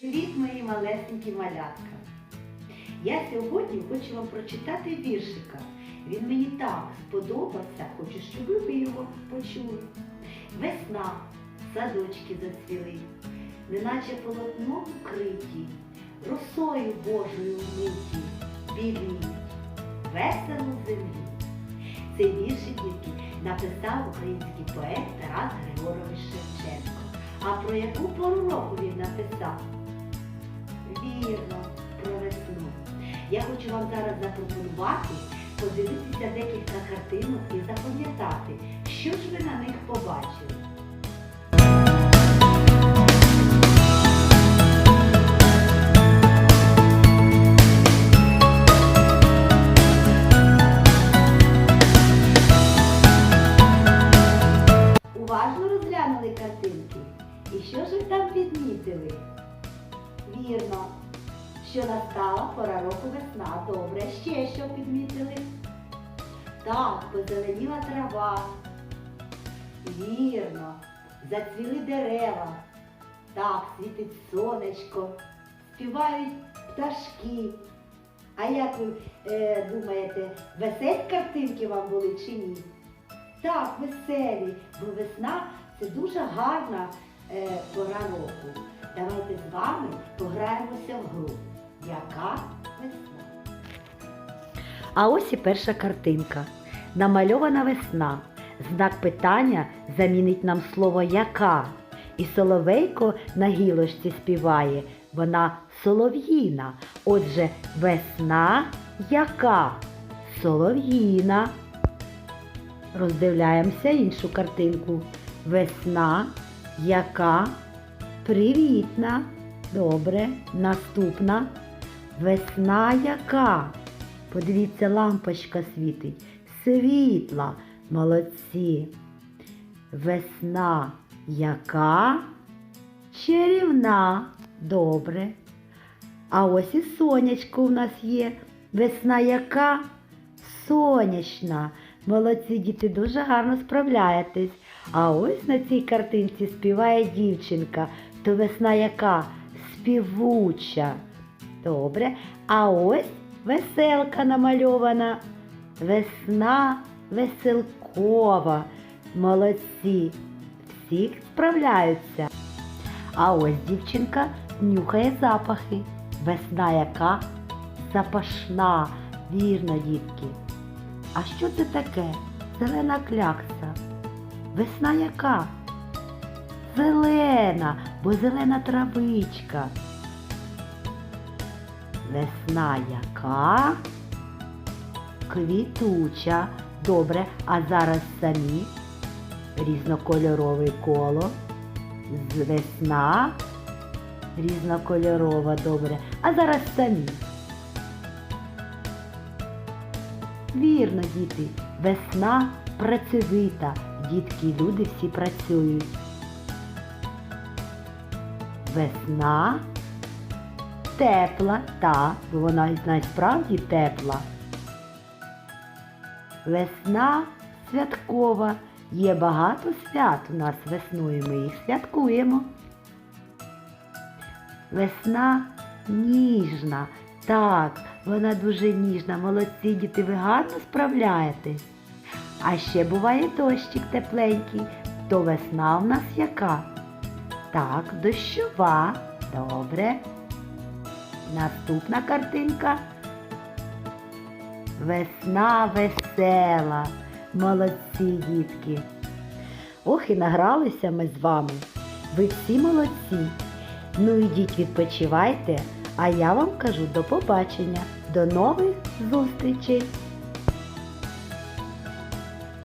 Привіт, мої малесенькі малятка! Я сьогодні хочу вам прочитати віршика. Він мені так сподобався, хочу, щоб ви його почули. Весна, садочки зацвіли, неначе полотно вкриті, росою Божою вмиті, біліють, весело землі. Цей віршик дітки написав український поет Тарас Григорович Шевченко. А про яку пору року він написав? Я хочу вам зараз запропонувати подивитися декілька картинок і запам'ятати, що ж ви на них побачили. Уважно розглянули картинки. І що ж ви там відмітили? Вірно, що настала пора року весна. Добре, ще що підмітили? Так, позеленіла трава. Вірно, зацвіли дерева. Так, світить сонечко, співають пташки. А як ви е, думаєте, веселі картинки вам були чи ні? Так, веселі, бо весна це дуже гарна пора року. Давайте з вами пограємося в гру. Яка весна? А ось і перша картинка. Намальована весна. Знак питання замінить нам слово яка. І соловейко на гілочці співає. Вона солов'їна. Отже, весна яка? Солов'їна. Роздивляємося іншу картинку. Весна, яка привітна. Добре. Наступна. Весна яка? Подивіться, лампочка світить. Світла. Молодці. Весна яка? Чарівна. Добре. А ось і сонячко у нас є. Весна яка? Сонячна. Молодці діти дуже гарно справляєтесь. А ось на цій картинці співає дівчинка. То весна яка? Співуча. Добре. А ось веселка намальована. Весна веселкова. Молодці. Всі справляються. А ось дівчинка нюхає запахи. Весна яка? Запашна. Вірно, дітки. А що це таке? Зелена клякса. Весна яка? Зелена, бо зелена травичка. Весна яка? Квітуча. Добре, а зараз самі різнокольорове коло. Весна. Різнокольорова, добре. А зараз самі. Вірно, діти, весна працьовита. Дітки і люди всі працюють. Весна тепла, та, бо вона насправді тепла. Весна святкова. Є багато свят у нас весною, ми їх святкуємо. Весна ніжна. Так, вона дуже ніжна. Молодці діти, ви гарно справляєтесь. А ще буває дощик тепленький. То весна в нас яка? Так, дощова. Добре. Наступна картинка. Весна весела. Молодці, дітки. Ох, і награлися ми з вами. Ви всі молодці. Ну ідіть відпочивайте, а я вам кажу до побачення. До нових зустрічей!